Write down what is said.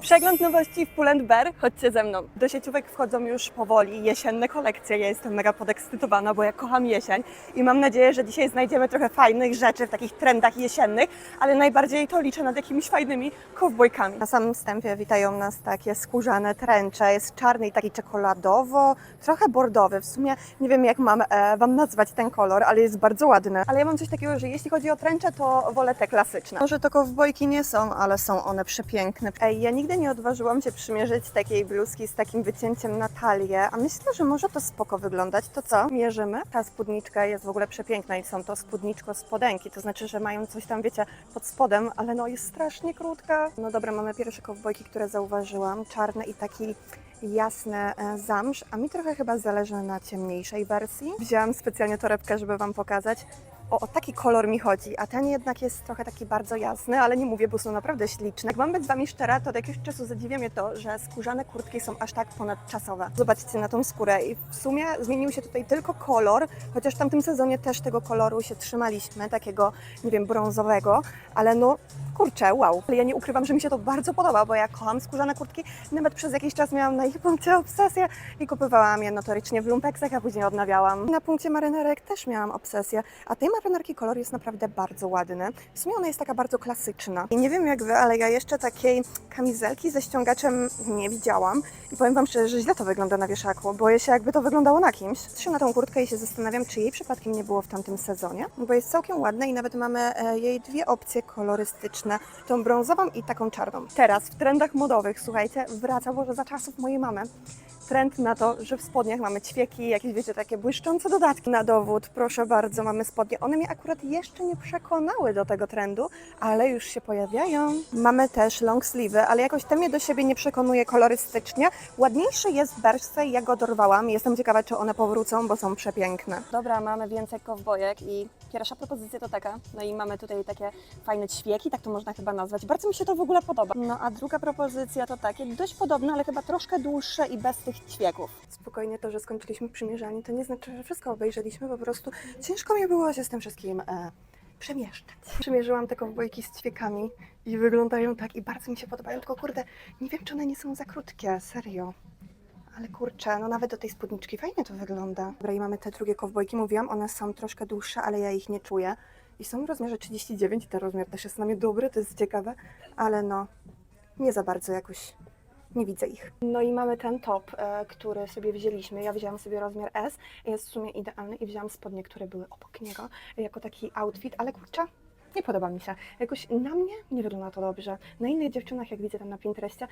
Przegląd nowości w Pull&Bear, chodźcie ze mną. Do sieciówek wchodzą już powoli jesienne kolekcje. Ja jestem mega podekscytowana, bo ja kocham jesień i mam nadzieję, że dzisiaj znajdziemy trochę fajnych rzeczy w takich trendach jesiennych, ale najbardziej to liczę nad jakimiś fajnymi kowbojkami. Na samym wstępie witają nas takie skórzane tręcze. Jest czarny i taki czekoladowo, trochę bordowy. W sumie nie wiem jak mam e, Wam nazwać ten kolor, ale jest bardzo ładny. Ale ja mam coś takiego, że jeśli chodzi o tręcze, to wolę te klasyczne. Może to kowbojki nie są, ale są one przepiękne. Ej, ja nigdy nie odważyłam się przymierzyć takiej bluzki z takim wycięciem na talię, a myślę, że może to spoko wyglądać. To co? Mierzymy. Ta spódniczka jest w ogóle przepiękna i są to spódniczko spodenki, to znaczy, że mają coś tam, wiecie, pod spodem, ale no jest strasznie krótka. No dobra, mamy pierwsze kowbojki, które zauważyłam. Czarne i taki jasny e, zamsz, a mi trochę chyba zależy na ciemniejszej wersji. Wzięłam specjalnie torebkę, żeby Wam pokazać. O, o taki kolor mi chodzi, a ten jednak jest trochę taki bardzo jasny, ale nie mówię, bo są naprawdę śliczne. Jak mam być z Wami szczera, to od jakiegoś czasu zadziwia mnie to, że skórzane kurtki są aż tak ponadczasowe. Zobaczcie na tą skórę i w sumie zmienił się tutaj tylko kolor, chociaż w tamtym sezonie też tego koloru się trzymaliśmy, takiego, nie wiem, brązowego, ale no kurczę, wow. Ale ja nie ukrywam, że mi się to bardzo podoba, bo ja kocham skórzane kurtki. Nawet przez jakiś czas miałam na ich punkcie obsesję i kupowałam je notorycznie w lumpeksach, a później odnawiałam. Na punkcie marynarek też miałam obsesję, a tej marynarki kolor jest naprawdę bardzo ładny. W sumie ona jest taka bardzo klasyczna. I nie wiem jak wy, ale ja jeszcze takiej kamizelki ze ściągaczem nie widziałam. I powiem wam szczerze, że źle to wygląda na wieszaku. Boję się, jakby to wyglądało na kimś. Patrzę na tą kurtkę i się zastanawiam, czy jej przypadkiem nie było w tamtym sezonie, bo jest całkiem ładna i nawet mamy e, jej dwie opcje kolorystyczne. Tą brązową i taką czarną. Teraz w trendach modowych, słuchajcie, wraca może za czasów mojej mamy trend na to, że w spodniach mamy ćwieki, jakieś wiecie, takie błyszczące dodatki na dowód. Proszę bardzo, mamy spodnie. One mnie akurat jeszcze nie przekonały do tego trendu, ale już się pojawiają. Mamy też long sleeve, ale jakoś te mnie do siebie nie przekonuje kolorystycznie. Ładniejszy jest w berszce i ja go dorwałam. Jestem ciekawa, czy one powrócą, bo są przepiękne. Dobra, mamy więcej kowbojek i pierwsza propozycja to taka. No i mamy tutaj takie fajne ćwieki, tak to można chyba nazwać. Bardzo mi się to w ogóle podoba. No a druga propozycja to takie dość podobne, ale chyba troszkę dłuższe i bez tych ćwieków. Spokojnie to, że skończyliśmy przymierzanie, to nie znaczy, że wszystko obejrzeliśmy, po prostu ciężko mi było się z tym wszystkim e, przemieszczać. Przymierzyłam te kowbojki z ćwiekami i wyglądają tak i bardzo mi się podobają, tylko kurde, nie wiem, czy one nie są za krótkie, serio. Ale kurczę, no nawet do tej spódniczki fajnie to wygląda. Dobra, i mamy te drugie kowbojki, mówiłam, one są troszkę dłuższe, ale ja ich nie czuję. I są w rozmiarze 39 i ten rozmiar też jest na mnie dobry, to jest ciekawe, ale no, nie za bardzo jakoś nie widzę ich. No i mamy ten top, e, który sobie wzięliśmy. Ja wzięłam sobie rozmiar S, jest w sumie idealny i wzięłam spodnie, które były obok niego, jako taki outfit, ale kurczę, nie podoba mi się. Jakoś na mnie nie wygląda to dobrze. Na innych dziewczynach, jak widzę tam na Pinterestie,